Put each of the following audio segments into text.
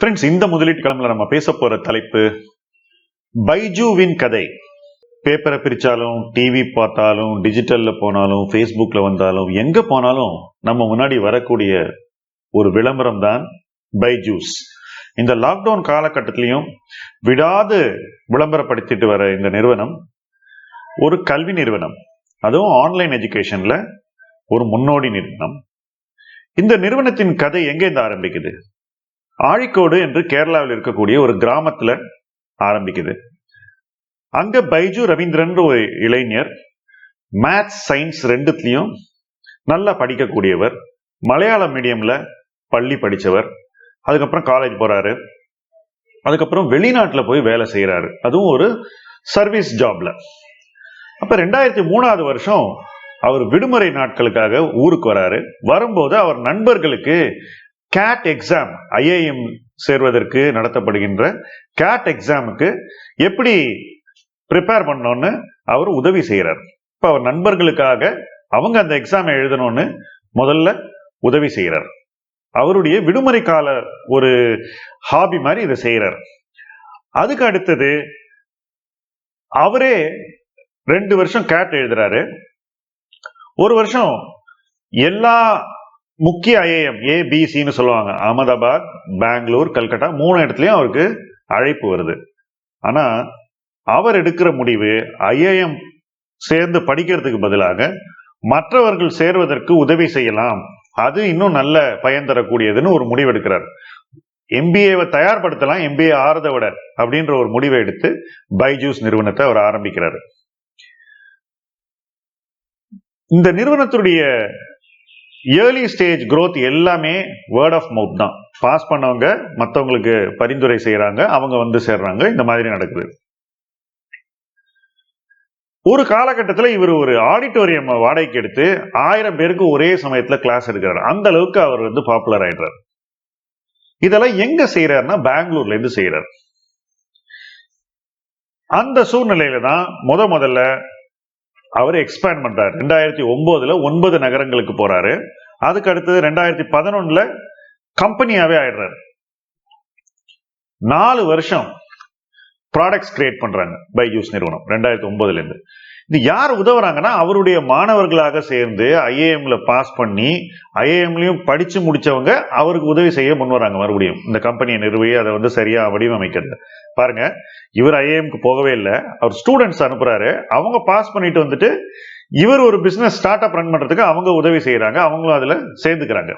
Friends இந்த முதலீட்டு கிழமையில நம்ம பேச போற தலைப்பு பைஜூவின் கதை. பேப்பரை பிரிச்சாலும் டிவி பார்த்தாலும் டிஜிட்டல்ல போனாலும் ஃபேஸ்புக்ல வந்தாலும் எங்க போனாலும் நம்ம முன்னாடி வரக்கூடிய ஒரு விளம்பரம் தான் பைஜூஸ். இந்த லாக்டவுன் காலகட்டத்திலையும் விடாது விளம்பரப்படுத்திட்டு வர இந்த நிறுவனம் ஒரு கல்வி நிறுவனம். அதுவும் ஆன்லைன் எஜுகேஷன்ல ஒரு முன்னோடி நிறுவனம். இந்த நிறுவனத்தின் கதை எங்கேருந்து ஆரம்பிக்குது? ஆழிக்கோடு என்று கேரளாவில் இருக்கக்கூடிய ஒரு கிராமத்துல ஆரம்பிக்குது. அங்க பைஜு ரவீந்திரன் ஒரு இளைஞர் மேத்ஸ் சயின்ஸ் ரெண்டுத்துலயும் நல்லா படிக்கக்கூடியவர் மலையாள மீடியம்ல பள்ளி படிச்சவர் அதுக்கப்புறம் காலேஜ் போறாரு. அதுக்கப்புறம் வெளிநாட்டில் போய் வேலை செய்யறாரு அதுவும் ஒரு சர்வீஸ் ஜாப்ல அப்ப ரெண்டாயிரத்தி மூணாவது வருஷம் அவர் விடுமுறை நாட்களுக்காக ஊருக்கு வராரு. வரும்போது அவர் நண்பர்களுக்கு கேட் எக்ஸாம் ஐஏஎம் சேர்வதற்கு நடத்தப்படுகின்ற கேட் எக்ஸாமுக்கு எப்படி ப்ரிப்பேர் பண்ணோன்னு அவர் உதவி செய்கிறார் இப்போ அவர் நண்பர்களுக்காக அவங்க அந்த எக்ஸாம் எழுதணும்னு முதல்ல உதவி செய்கிறார் அவருடைய விடுமுறை கால ஒரு ஹாபி மாதிரி இதை செய்கிறார் அதுக்கு அடுத்தது அவரே ரெண்டு வருஷம் கேட் எழுதுறாரு. ஒரு வருஷம் எல்லா முக்கிய ஐஏஎம் ஏபிசின்னு சொல்லுவாங்க. அகமதாபாத் பெங்களூர் கல்கட்டா மூணு இடத்துலையும் அவருக்கு அழைப்பு வருது. ஆனா அவர் எடுக்கிற முடிவு ஐஏஎம் சேர்ந்து படிக்கிறதுக்கு பதிலாக மற்றவர்கள் சேர்வதற்கு உதவி செய்யலாம். அது இன்னும் நல்ல பயன் தரக்கூடியதுன்னு ஒரு முடிவு எடுக்கிறார். எம்பிஏவை தயார்படுத்தலாம். எம்பிஏ ஆறதை விட அப்படின்ற ஒரு முடிவை எடுத்து பைஜூஸ் நிறுவனத்தை அவர் ஆரம்பிக்கிறாரு. இந்த நிறுவனத்துடைய ஏர்லி ஸ்டேஜ் க்ரோத் எல்லாமே வேர்ட் ஆஃப் மவுத் தான். பாஸ் பண்ணவங்க மற்றவங்களுக்கு பரிந்துரை செய்யறாங்க அவங்க வந்து சேர்றாங்க. இந்த மாதிரி நடக்குது. ஒரு காலகட்டத்தில் இவர் ஒரு ஆடிட்டோரியம் வாடகைக்கு எடுத்து ஆயிரம் பேருக்கு ஒரே சமயத்தில் கிளாஸ் எடுக்கிறார். அந்த அளவுக்கு அவர் வந்து பாப்புலர் ஆயிடுறார். இதெல்லாம் எங்க செய்யறாருன்னா பெங்களூர்ல இருந்து செய்யறார் அந்த சூழ்நிலையில தான் முத முதல்ல அவர் எக்ஸ்பேண்ட் பண்றாரு. ரெண்டாயிரத்தி ஒன்பதுல ஒன்பது நகரங்களுக்கு போறாரு. அதுக்கு அடுத்தது ரெண்டாயிரத்தி பதினொன்னுல கம்பெனியாவே ஆயிடுறாரு. நாலு வருஷம் ப்ராடக்ட்ஸ் கிரியேட் பண்றாங்க பைஜூஸ் நிறுவனம் ரெண்டாயிரத்தி ஒன்பதுல இருந்து. இது யார் உதவுறாங்கன்னா அவருடைய மாணவர்களாக சேர்ந்து ஐஏஎம்ல பாஸ் பண்ணி ஐஏஎம்லையும் படிச்சு முடிச்சவங்க அவருக்கு உதவி செய்ய முன் வராங்க மறுபடியும். இந்த கம்பெனியை நிறுவி அதை வந்து சரியா வடிவமைக்கிறது. பாருங்க இவர் ஐஏஎம்க்கு போகவே இல்லை. அவர் ஸ்டூடெண்ட்ஸ் அனுப்புறாரு. அவங்க பாஸ் பண்ணிட்டு வந்துட்டு இவர் ஒரு பிசினஸ் ஸ்டார்ட் அப் ரன் பண்றதுக்கு அவங்க உதவி செய்யறாங்க. அவங்களும் அதுல சேர்ந்துக்கிறாங்க.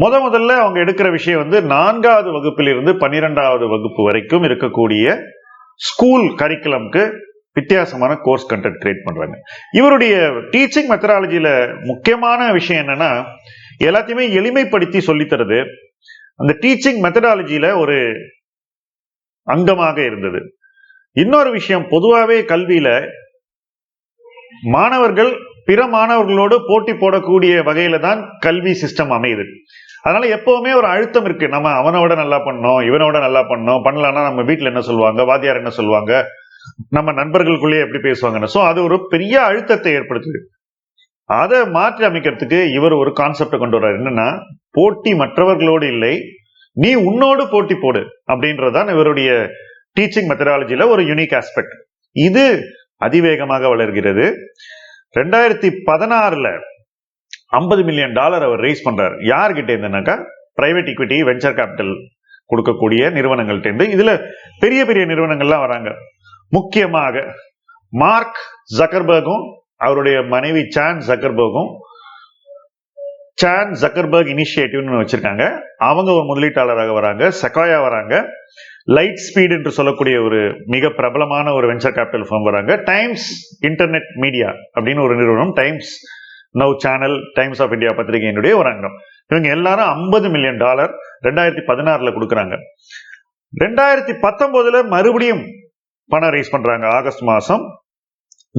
முத முதல்ல அவங்க எடுக்கிற விஷயம் வந்து நான்காவது வகுப்பிலிருந்து பன்னிரெண்டாவது வகுப்பு வரைக்கும் இருக்கக்கூடிய ஸ்கூல் கரிக்குலம்க்கு வித்தியாசமான கோர்ஸ் கண்டென்ட் கிரியேட் பண்றாங்க. இவருடைய டீச்சிங் மெத்தடாலஜியில முக்கியமான விஷயம் என்னன்னா எல்லாத்தையுமே எளிமைப்படுத்தி சொல்லித்தரது அந்த டீச்சிங் மெத்தடாலஜியில ஒரு அங்கமாக இருந்தது. இன்னொரு விஷயம் பொதுவாகவே கல்வியில மாணவர்கள் பிற மாணவர்களோடு போட்டி போடக்கூடிய வகையில தான் கல்வி சிஸ்டம் அமையுது. அதனால எப்பவுமே ஒரு அழுத்தம் இருக்கு. நம்ம அவனோட நல்லா பண்ணோம் இவனோட நல்லா பண்ணோம் பண்ணலன்னா நம்ம வீட்டில் என்ன சொல்லுவாங்க வாத்தியார் என்ன சொல்லுவாங்க நம்ம நண்பர்களுக்குள்ளேயே எப்படி பேசுவாங்கன்னு ஸோ அது ஒரு பெரிய அழுத்தத்தை ஏற்படுத்துது. அதை மாற்றி அமைக்கிறதுக்கு இவர் ஒரு கான்செப்டை கொண்டு வர்றாரு. என்னன்னா போட்டி மற்றவர்களோடு இல்லை நீ உன்னோடு போட்டி போடு அப்படின்றதான் இவருடைய டீச்சிங் மெத்தடாலஜியில ஒரு யூனிக் ஆஸ்பெக்ட் இது அதிவேகமாக வளர்கிறது. ரெண்டாயிரத்தி பதினாறுல ஐம்பது மில்லியன் டாலர் அவர் ரைஸ் பண்றாரு. யார்கிட்ட இருந்தனாக்கா பிரைவேட் ஈக்விட்டி வெஞ்சர் கேபிட்டல் கொடுக்கக்கூடிய நிறுவனங்கள்ட்ட இருந்து. இதுல பெரிய பெரிய நிறுவனங்கள்லாம் வராங்க. முக்கியமாக மார்க் ஜக்கர்பர்கும் அவருடைய மனைவி சான் ஜக்கர்பர்கும் சான் ஜக்கர்பர்க் இனிஷியேட்டிவ்னு வச்சிருக்காங்க. அவங்க ஒரு முதலீட்டாளராக வராங்க சக்காயா வராங்க. லைட் ஸ்பீட் என்று சொல்லக்கூடிய ஒரு மிக பிரபலமான ஒரு வெஞ்சர் கேபிட்டல் ஃபார்ம் வராங்க. டைம்ஸ் இன்டர்நெட் மீடியா அப்படின்னு ஒரு நிறுவனம் Times Now channel Times of India பத்திரிகையினுடைய ஒரு அங்கம். இவங்க எல்லாரும் ஐம்பது மில்லியன் டாலர் ரெண்டாயிரத்தி பதினாறுல கொடுக்குறாங்க. ரெண்டாயிரத்தி பத்தொன்பதுல மறுபடியும் பணம் ரைஸ் பண்றாங்க ஆகஸ்ட் மாசம்.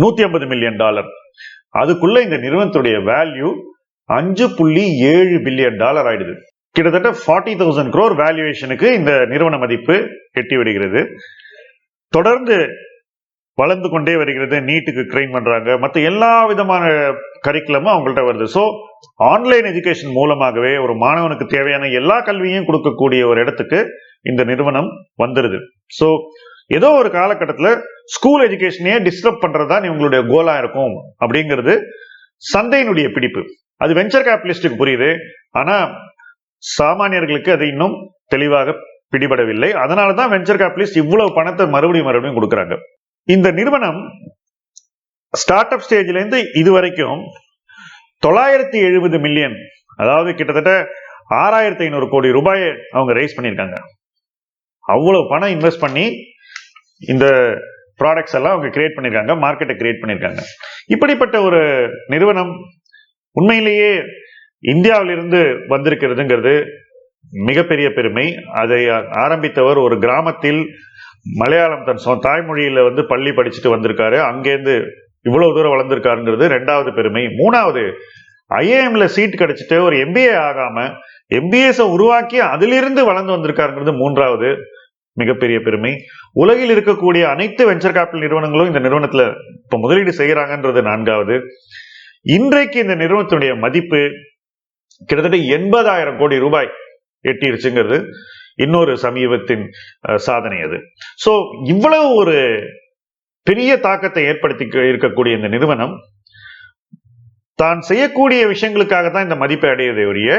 நூத்தி ஐம்பது மில்லியன் டாலர் அதுக்குள்ள இந்த நிறுவனத்துடைய வேல்யூ அஞ்சு புள்ளி ஏழு பில்லியன் டாலர் ஆயிடுது. கிட்டத்தட்ட ஃபார்ட்டி தௌசண்ட் குரோர் வேல்யூவேஷனுக்கு இந்த நிறுவன மதிப்பு எட்டி விடுகிறது தொடர்ந்து வளர்ந்து கொண்டே வருகிறது. நீட்டுக்கு ட்ரெயின் பண்றாங்க. மற்ற எல்லா விதமான கரிக்குலமும் அவங்கள்ட்ட வருது. ஸோ ஆன்லைன் எஜுகேஷன் மூலமாகவே ஒரு மாணவனுக்கு தேவையான எல்லா கல்வியும் கொடுக்கக்கூடிய ஒரு இடத்துக்கு இந்த நிறுவனம் வந்துருது. ஸோ ஏதோ ஒரு காலகட்டத்தில் ஸ்கூல் எஜுகேஷனையே டிஸ்டர்ப் பண்றதா இவங்களுடைய கோலா இருக்கும் அப்படிங்கிறது சந்தையினுடைய பிடிப்பு. அது வெஞ்சர் கேபிட்டலிஸ்டுக்கு புரியுது. ஆனா சாமானியர்களுக்கு அது இன்னும் தெளிவாக பிடிபடவில்லை. அதனால தான் வெஞ்சர் கேபிட்டலிஸ்ட் இவ்வளவு பணத்தை மறுபடியும் மறுபடியும் கொடுக்குறாங்க. இந்த நிறுவனம் ஸ்டார்ட் அப் ஸ்டேஜ்ல இருந்து இது வரைக்கும் தொள்ளாயிரத்தி எழுபது மில்லியன் அதாவது கிட்டத்தட்ட ஆறாயிரத்தி ஐநூறு கோடி ரூபாயை அவங்க ரைஸ் பண்ணியிருக்காங்க. அவ்வளவு பணம் இன்வெஸ்ட் பண்ணி இந்த ப்ராடக்ட்ஸ் எல்லாம் அவங்க கிரியேட் பண்ணியிருக்காங்க மார்க்கெட்டை கிரியேட் பண்ணியிருக்காங்க இப்படிப்பட்ட ஒரு நிறுவனம் உண்மையிலேயே இந்தியாவிலிருந்து வந்திருக்கிறதுங்கிறது மிகப்பெரிய பெருமை. அதை ஆரம்பித்தவர் ஒரு கிராமத்தில் மலையாளம் தன் சொ தாய்மொழியில வந்து பள்ளி படிச்சுட்டு வந்திருக்காரு. அங்கேருந்து இவ்வளவு தூரம் வளர்ந்திருக்காருங்கிறது ரெண்டாவது பெருமை. மூணாவது ஐஏஎம்ல சீட் கிடைச்சிட்டு ஒரு எம்பிஏ ஆகாம எம்பிஎஸ் உருவாக்கி அதிலிருந்து வளர்ந்து வந்திருக்காருங்கிறது மூன்றாவது. மிகப்பெரிய பெருமை. உலகில் இருக்கக்கூடிய அனைத்து வெஞ்சர் கேபிட்டல் நிறுவனங்களும் இந்த நிறுவனத்துல இப்ப முதலீடு செய்யறாங்கன்றது நான்காவது. இன்றைக்கு இந்த நிறுவனத்தினுடைய மதிப்பு கிட்டத்தட்ட எண்பதாயிரம் கோடி ரூபாய் எட்டிருச்சுங்கிறது. இன்னொரு சமீபத்தின் சாதனை அது. சோ இவ்வளவு ஒரு பெரிய தாக்கத்தை ஏற்படுத்தி இருக்கக்கூடிய இந்த நிறுவனம் தான் செய்யக்கூடிய விஷயங்களுக்காக தான் இந்த மதிப்பை அடையதே ஒழிய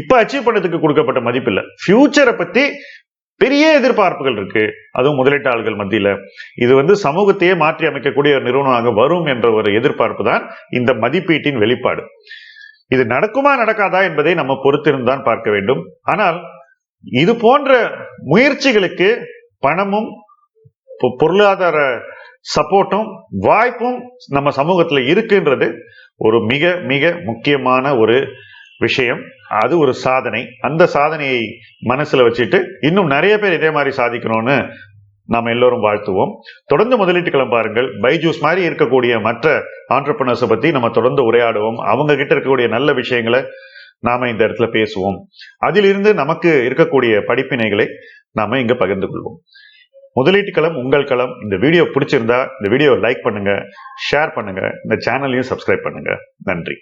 இப்ப அச்சீவ் பண்ணதுக்கு கொடுக்கப்பட்ட மதிப்பு இல்ல ஃபியூச்சரை பத்தி பெரிய எதிர்பார்ப்புகள் இருக்கு. அதுவும் முதலீட்டாளர்கள் மத்தியில. இது வந்து சமூகத்தையே மாற்றி அமைக்கக்கூடிய ஒரு நிறுவனமாக வரும் என்ற ஒரு எதிர்பார்ப்பு தான் இந்த மதிப்பீட்டின் வெளிப்பாடு. இது நடக்குமா நடக்காதா என்பதை நம்ம பொறுத்திருந்தான் பார்க்க வேண்டும். ஆனால் இது போன்ற முயற்சிகளுக்கு பணமும் பொ- பொருளாதார சப்போர்ட்டும் வாய்ப்பும் நம்ம சமூகத்துல இருக்குன்றது ஒரு மிக மிக முக்கியமான ஒரு விஷயம். அது ஒரு சாதனை. அந்த சாதனையை மனசுல வச்சுட்டு இன்னும் நிறைய பேர் இதே மாதிரி சாதிக்கணும்னு நாம் எல்லோரும் வாழ்த்துவோம். தொடர்ந்து முதலீட்டுக்களம் பாருங்கள். பைஜூஸ் மாதிரி இருக்கக்கூடிய மற்ற ஆண்டர்பனர்ஸை பத்தி நம்ம தொடர்ந்து உரையாடுவோம். அவங்க கிட்ட இருக்கக்கூடிய நல்ல விஷயங்களை நாம இந்த இடத்துல பேசுவோம். அதிலிருந்து நமக்கு இருக்கக்கூடிய படிப்பினைகளை நாம இங்க பகிர்ந்து கொள்வோம். முதலீட்டு களம் உங்கள் களம். இந்த வீடியோ பிடிச்சிருந்தா இந்த வீடியோ லைக் பண்ணுங்க ஷேர் பண்ணுங்க இந்த சேனலையும் சப்ஸ்கிரைப் பண்ணுங்க. நன்றி.